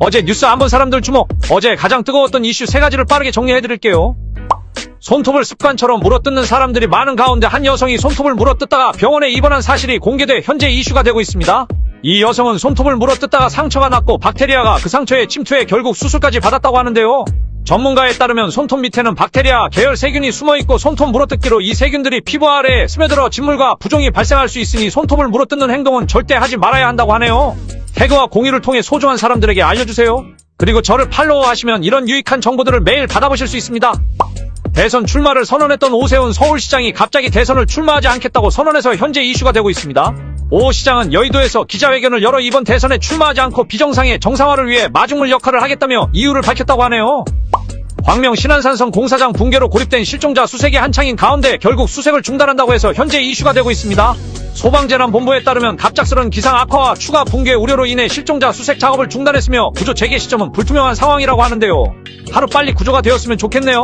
어제 뉴스 안 본 사람들 주목. 어제 가장 뜨거웠던 이슈 세 가지를 빠르게 정리해드릴게요. 손톱을 습관처럼 물어뜯는 사람들이 많은 가운데 한 여성이 손톱을 물어뜯다가 병원에 입원한 사실이 공개돼 현재 이슈가 되고 있습니다. 이 여성은 손톱을 물어뜯다가 상처가 났고 박테리아가 그 상처에 침투해 결국 수술까지 받았다고 하는데요. 전문가에 따르면 손톱 밑에는 박테리아 계열 세균이 숨어있고 손톱 물어뜯기로 이 세균들이 피부 아래에 스며들어 진물과 부종이 발생할 수 있으니 손톱을 물어뜯는 행동은 절대 하지 말아야 한다고 하네요. 태그와 공유를 통해 소중한 사람들에게 알려주세요. 그리고 저를 팔로우하시면 이런 유익한 정보들을 매일 받아보실 수 있습니다. 대선 출마를 선언했던 오세훈 서울시장이 갑자기 대선을 출마하지 않겠다고 선언해서 현재 이슈가 되고 있습니다. 오 시장은 여의도에서 기자회견을 열어 이번 대선에 출마하지 않고 비정상의 정상화를 위해 마중물 역할을 하겠다며 이유를 밝혔다고 하네요. 광명 신안산성 공사장 붕괴로 고립된 실종자 수색이 한창인 가운데 결국 수색을 중단한다고 해서 현재 이슈가 되고 있습니다. 소방재난본부에 따르면 갑작스런 기상 악화와 추가 붕괴 우려로 인해 실종자 수색 작업을 중단했으며 구조 재개 시점은 불투명한 상황이라고 하는데요. 하루 빨리 구조가 되었으면 좋겠네요.